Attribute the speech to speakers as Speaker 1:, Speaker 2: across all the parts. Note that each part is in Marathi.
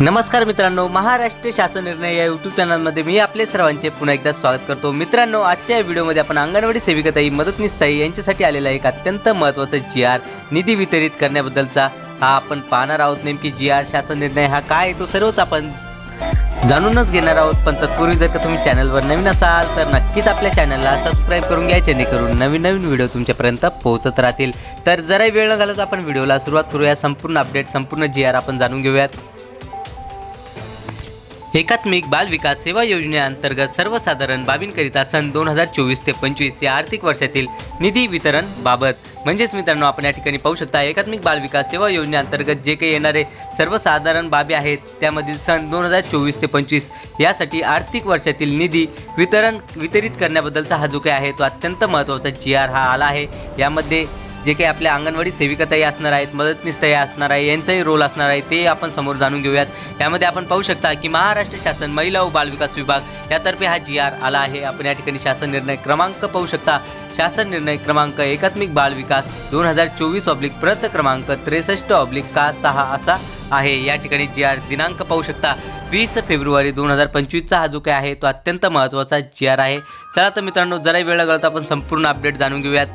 Speaker 1: नमस्कार मित्रांनो महाराष्ट्र शासन निर्णय या यूट्यूब चॅनलमध्ये मी आपले सर्वांचे पुन्हा एकदा स्वागत करतो. मित्रांनो आजच्या या व्हिडिओमध्ये आपण अंगणवाडी सेविकाताई मदतनीसताई यांच्यासाठी आलेला एक अत्यंत महत्त्वाचा जी आर निधी वितरित करण्याबद्दलचा हा आपण पाहणार आहोत. नेमकी जी आर शासन निर्णय हा काय आहे तो सर्वच आपण जाणूनच घेणार आहोत. पण तत्पूर्वी जर का तुम्ही चॅनलवर नवीन असाल तर नक्कीच आपल्या चॅनलला सबस्क्राईब करून घ्या जेणेकरून नवीन नवीन व्हिडिओ तुमच्यापर्यंत पोहोचत राहतील. तर जरा वेळ न घालत आपण व्हिडिओला सुरुवात करूया. संपूर्ण अपडेट संपूर्ण जी आर आपण जाणून घेऊयात. एकात्मिक बाल विकास सेवा योजनेअंतर्गत सर्वसाधारण बाबींकरिता सन दोन हजार चोवीस ते पंचवीस या आर्थिक वर्षातील निधी वितरण बाबत. म्हणजेच मित्रांनो आपण या ठिकाणी पाहू शकता एकात्मिक बाल विकास सेवा योजनेअंतर्गत जे काही येणारे सर्वसाधारण बाबी आहेत त्यामधील सन दोन हजार चोवीस ते पंचवीस यासाठी आर्थिक वर्षातील निधी वितरण वितरित करण्याबद्दलचा हा जो काही आहे तो अत्यंत महत्त्वाचा जी आर हा आला आहे. यामध्ये जे काही आपल्या अंगणवाडी सेविकाताई असणार आहेत मदतनीसताई असणार आहे यांचाही रोल असणार आहे ते आपण समोर जाणून घेऊयात. यामध्ये आपण पाहू शकता की महाराष्ट्र शासन महिला व बालविकास विभाग यातर्फे हा जी आर आला आहे. आपण या ठिकाणी शासन निर्णय क्रमांक पाहू शकता. शासन निर्णय क्रमांक एकात्मिक बालविकास दोन हजार चोवीस ऑब्लिक प्रत क्रमांक त्रेसष्ट ऑब्लिक का सहा असा आहे. या ठिकाणी जी आर दिनांक पाहू शकता. वीस फेब्रुवारी दोन हजार पंचवीसचा हा जो काय आहे तो अत्यंत महत्त्वाचा जी आर आहे. चला तर मित्रांनो जरा वेळ लागला तर आपण संपूर्ण अपडेट जाणून घेऊयात.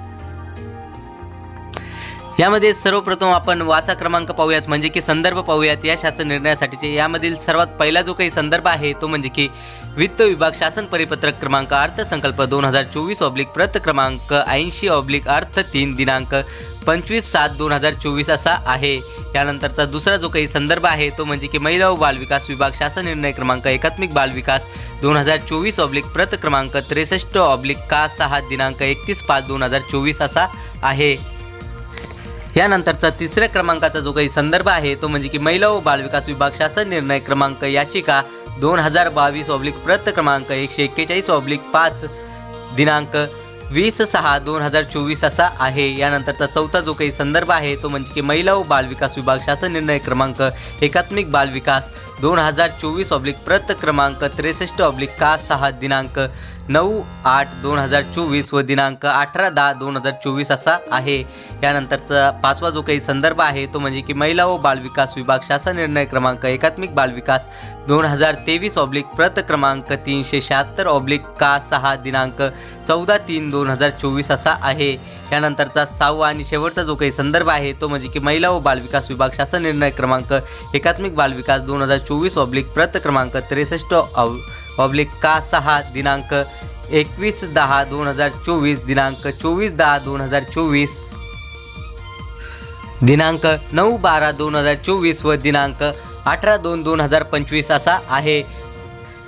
Speaker 1: यामध्ये सर्वप्रथम आपण वाचा क्रमांक पाहूयात म्हणजे की संदर्भ पाहूयात. या शासन निर्णयासाठीचे यामधील सर्वात पहिला जो काही संदर्भ आहे तो म्हणजे की वित्त विभाग शासन परिपत्रक क्रमांक अर्थसंकल्प दोन हजार चोवीस ऑब्लिक प्रत क्रमांक ऐंशी ऑब्लिक अर्थ तीन दिनांक पंचवीस सात दोन हजार चोवीस असा आहे. यानंतरचा दुसरा जो काही संदर्भ आहे तो म्हणजे की महिला व बालविकास विभाग शासन निर्णय क्रमांक एकात्मिक बालविकास दोन हजार चोवीस ऑब्लिक प्रत क्रमांक त्रेसष्ट ऑब्लिक का सहा दिनांक एकतीस पाच दोन हजार चोवीस असा आहे. यानंतरचा तिसऱ्या क्रमांकाचा जो काही संदर्भ आहे तो म्हणजे की महिला व बालविकास विभाग शासन निर्णय क्रमांक याचिका दोन हजार बावीस ऑब्लिक प्रत क्रमांक एकशे एक्केचाळीस ऑब्लिक पाच दिनांक वीस सहा दोन हजार चोवीस असा आहे. यानंतरचा चौथा जो काही संदर्भ आहे तो म्हणजे की महिला व बालविकास विभाग शासन निर्णय क्रमांक एकात्मिक बालविकास दोन हजार चोवीस ऑब्लिक प्रत क्रमांक त्रेसष्ट ऑब्लिक का सहा दिनांक नऊ आठ दोन हजार चोवीस व दिनांक अठरा दहा दोन हजार चोवीस असा आहे. यानंतरचा पाचवा जो काही संदर्भ आहे तो म्हणजे की महिला व बालविकास विभाग शासन निर्णय क्रमांक एकात्मिक बालविकास दोन हजार तेवीस ऑब्लिक प्रत क्रमांक तीनशे शहात्तर ऑब्लिक का सहा दिनांक चौदा तीन दोन हजार चोवीस असा आहे. यानंतरचा सहावा आणि शेवटचा जो काही संदर्भ आहे तो म्हणजे की महिला व बालविकास विभाग शासन निर्णय क्रमांक एकात्मिक बालविकास दोन हजार चोवीस ऑब्लिक प्रत क्रमांक त्रेसष्ट ऑब्लिक का सहा दिनांक एकवीस दहा दोन हजार चोवीस दिनांक चोवीस दहा दोन हजार चोवीस दिनांक नऊ बारा दोन हजार चोवीस व दिनांक अठरा दोन दोन हजार पंचवीस असा आहे.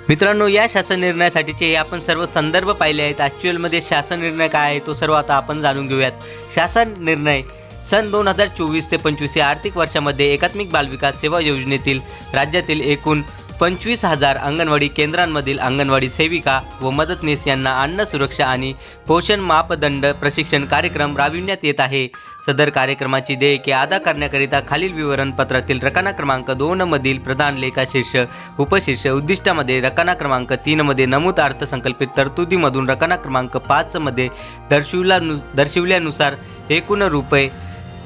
Speaker 1: मित्रांनो या शासन निर्णयासाठीचे हे आपण सर्व संदर्भ पाहिले आहेत. ॲक्च्युअलमध्ये शासन निर्णय काय आहे तो सर्व आता आपण जाणून घेऊयात. शासन निर्णय सन दोन हजार चोवीस ते पंचवीस या आर्थिक वर्षामध्ये एकात्मिक बालविकास सेवा योजनेतील राज्यातील एकूण पंचवीस हजार अंगणवाडी केंद्रांमधील अंगणवाडी सेविका व मदतनीस यांना अन्न सुरक्षा आणि पोषण मापदंड प्रशिक्षण कार्यक्रम राबविण्यात येत आहे. सदर कार्यक्रमाची देयके अदा करण्याकरिता खालील विवरणपत्रातील रकाना क्रमांक दोनमधील प्रधान लेखा शीर्ष उपशीर्ष उद्दिष्टामध्ये रकाना क्रमांक तीनमध्ये नमूद अर्थसंकल्पित तरतुदीमधून रकाना क्रमांक पाचमध्ये दर्शविला दर्शविल्यानुसार एकूण रुपये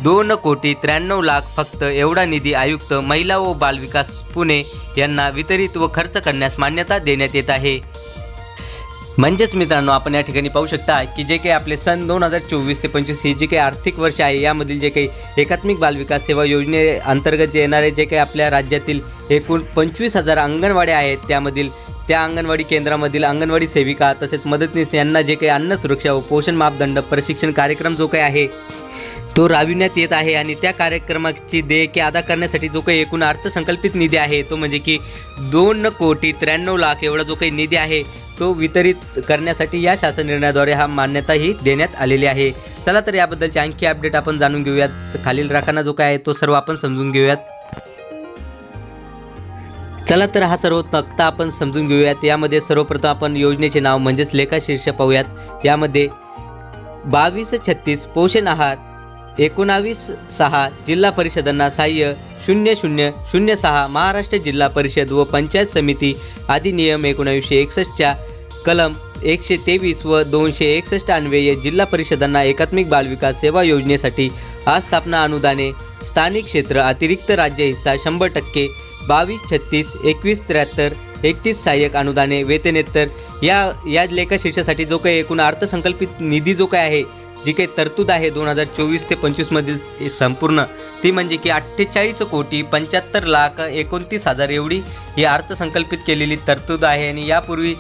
Speaker 1: दोन कोटी त्र्याण्णव लाख फक्त एवढा निधी आयुक्त महिला व बालविकास पुणे यांना वितरित व खर्च करण्यास मान्यता देण्यात येत आहे. म्हणजेच मित्रांनो आपण या ठिकाणी पाहू शकता की जे काही आपले सन दोन हजार चोवीस ते पंचवीस ही जी काही आर्थिक वर्ष आहे यामधील जे काही एकात्मिक बालविकास सेवा योजने अंतर्गत येणारे जे काही आपल्या राज्यातील एकूण पंचवीस हजार अंगणवाड्या आहेत त्यामधील त्या अंगणवाडी केंद्रामधील अंगणवाडी सेविका तसेच मदतनीस यांना जे काही अन्न सुरक्षा व पोषण मापदंड प्रशिक्षण कार्यक्रम जो काही आहे तो राबविण्यात येत आहे आणि त्या कार्यक्रमाची देयके अदा करण्यासाठी जो काही एकूण अर्थसंकल्पित निधी आहे तो म्हणजे की दोन कोटी त्र्याण्णव लाख एवढा जो काही निधी आहे तो वितरित करण्यासाठी या शासन निर्णयाद्वारे हा मान्यताही देण्यात आलेली आहे. चला तर याबद्दलची आणखी अपडेट आपण जाणून घेऊयात. खालील राखाना जो काय आहे तो सर्व आपण समजून घेऊयात. चला तर हा सर्व तक्ता आपण समजून घेऊयात. यामध्ये सर्वप्रथम आपण योजनेचे नाव म्हणजेच लेखा शीर्ष पाहूयात. यामध्ये बावीस छत्तीस पोषण आहार एकोणावीस सहा जिल्हा परिषदांना सहाय्य शून्य शून्य शून्य सहा महाराष्ट्र जिल्हा परिषद व पंचायत समिती अधिनियम एकोणावीसशे एकसष्टच्या कलम एकशे तेवीस व दोनशे एकसष्ट अन्वये जिल्हा परिषदांना एकात्मिक बालविकास सेवा योजनेसाठी आस्थापना अनुदाने स्थानिक क्षेत्र अतिरिक्त राज्य हिस्सा शंभर टक्के बावीस छत्तीस एकवीस त्र्याहत्तर एकतीस सहाय्यक अनुदाने वेतनेत्तर या या लेखाशीर्षासाठी जो काही एकूण अर्थसंकल्पित निधी जो काय आहे जी काही तरतूद आहे दोन हजार चोवीस ते पंचवीसमधील संपूर्ण ती म्हणजे की अठ्ठेचाळीस कोटी पंच्याहत्तर लाख एकोणतीस हजार एवढी ही अर्थसंकल्पित केलेली तरतूद आहे आणि यापूर्वी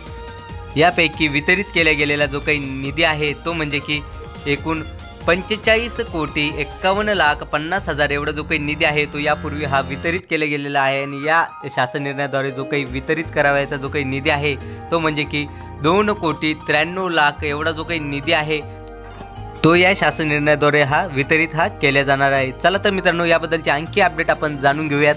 Speaker 1: यापैकी वितरित केल्या गेलेला जो काही निधी आहे तो म्हणजे की एकूण पंचेचाळीस कोटी एक्कावन्न लाख पन्नास हजार एवढा जो काही निधी आहे तो यापूर्वी हा वितरित केला गेलेला आहे आणि या शासन निर्णयाद्वारे जो काही वितरित करावयाचा जो काही निधी आहे तो म्हणजे की दोन कोटी त्र्याण्णव लाख एवढा जो काही निधी आहे तो या शासन निर्णयाद्वारे हा वितरित हा केला जाणार आहे. चला तर मित्रांनो याबद्दलची आणखी अपडेट आपण जाणून घेऊयात.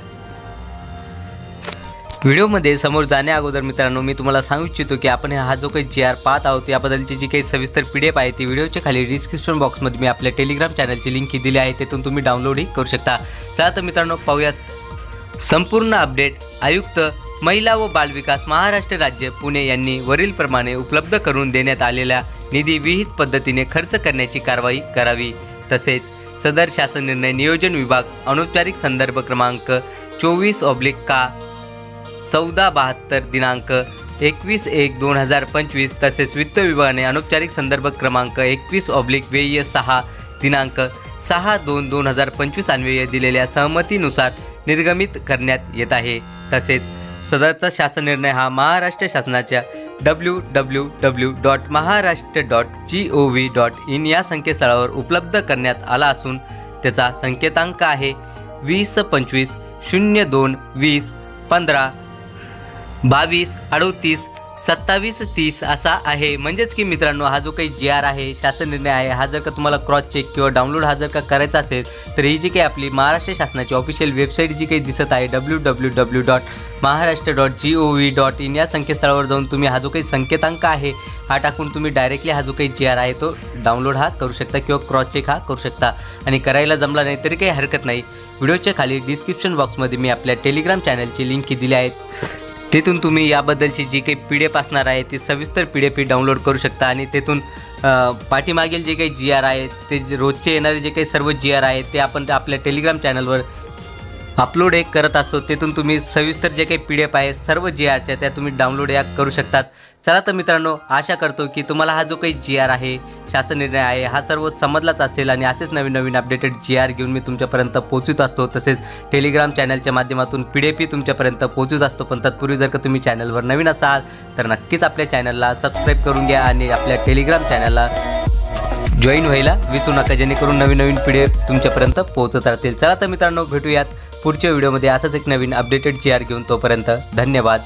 Speaker 1: व्हिडिओमध्ये समोर जाण्या अगोदर मित्रांनो मी तुम्हाला सांगू इच्छितो की आपण हा जो काही जी आर पाहत आहोत याबद्दलची जी काही सविस्तर पी डी एफ आहे ती व्हिडिओच्या खाली डिस्क्रिप्शन बॉक्समध्ये मी आपल्या टेलिग्राम चॅनलची लिंक दिली आहे तिथून तुम्ही डाउनलोडही करू शकता. चला तर मित्रांनो पाहूयात. संपूर्ण अपडेट आयुक्त महिला व बालविकास महाराष्ट्र राज्य पुणे यांनी वरीलप्रमाणे उपलब्ध करून देण्यात आलेल्या निधी विहित पद्धतीने खर्च करण्याची कारवाई करावी. तसेच सदर शासन निर्णय नियोजन विभाग अनौपचारिक संदर्भ क्रमांक चोवीस ऑब्लिक का चौदा बहात्तर दिनांक एकवीस एक दोन हजार पंचवीस तसेच वित्त विभागाने अनौपचारिक संदर्भ क्रमांक एकवीस ऑब्लिक व्यय सहा दिनांक सहा दोन दोन हजार पंचवीस अन्वये दिलेल्या सहमतीनुसार निर्गमित करण्यात येत आहे. तसेच सदरचा शासन निर्णय हा महाराष्ट्र शासनाच्या W W W dot Maharashtra dot G O V dot in या संकेतस्थळावर उपलब्ध करण्यात आला असून त्याचा संकेतांक आहे वीस पंचवीस शून्य दोन वीस पंधरा बावीस अडोतीस सत्तावीस तीस असा आहे. म्हणजेच की मित्रांनो हा जो काही जी आर आहे शासन निर्णय आहे हा जर का तुम्हाला क्रॉस चेक किंवा डाउनलोड हा जर का करायचा असेल तर ही जी काही आपली महाराष्ट्र शासनाची ऑफिशियल वेबसाईट जी काही दिसत आहे W W W dot Maharashtra dot G O V dot in या संकेतस्थळावर जाऊन तुम्ही हा जो काही संकेतांक आहे हा टाकून तुम्ही डायरेक्टली हा जो काही जी आर आहे तो डाउनलोड हा करू शकता किंवा क्रॉस चेक हा करू शकता. आणि करायला जमला नाही तरी काही हरकत नाही. व्हिडिओच्या खाली डिस्क्रिप्शन बॉक्समध्ये मी आपल्या टेलिग्राम चॅनलची लिंक दिली आहेत तिथून तुम्ही याबद्दलची जी काही पी डी एफ असणार आहे ती सविस्तर पी डी एफ डाउनलोड करू शकता. आणि तिथून पाठीमागील जे काही जी आर आहे ते जे रोजचे येणारे जे काही सर्व जी आर आहे ते आपण आपल्या टेलिग्राम चॅनलवर अपलोड एक करत असतो तिथून तुम्ही सविस्तर जे काही पी डी एफ आहे सर्व जी आरच्या त्या तुम्ही डाउनलोड या करू शकतात. चला तर मित्रांनो आशा करतो की तुम्हाला हा जो काही जी आर आहे शासन निर्णय आहे हा सर्व समजलाच असेल आणि असेच नवीन नवीन अपडेटेड जी आर घेऊन मी तुमच्यापर्यंत पोहोचत असतो. तसेच टेलिग्राम चॅनलच्या माध्यमातून पी डी एफही तुमच्यापर्यंत पोहोचत असतो. पण तत्पूर्वी जर का तुम्ही चॅनलवर नवीन असाल तर नक्कीच आपल्या चॅनलला सबस्क्राईब करून घ्या आणि आपल्या टेलिग्राम चॅनलला जॉईन व्हायला विसरू नका. जेणेकरून नवीन नवीन पी डी एफ तुमच्यापर्यंत पोहोचत राहतील. चला तर मित्रांनो भेटूयात. पुढच्या व्हिडिओमध्ये असंच एक नवीन अपडेटेड चेअर घेऊन तोपर्यंत धन्यवाद.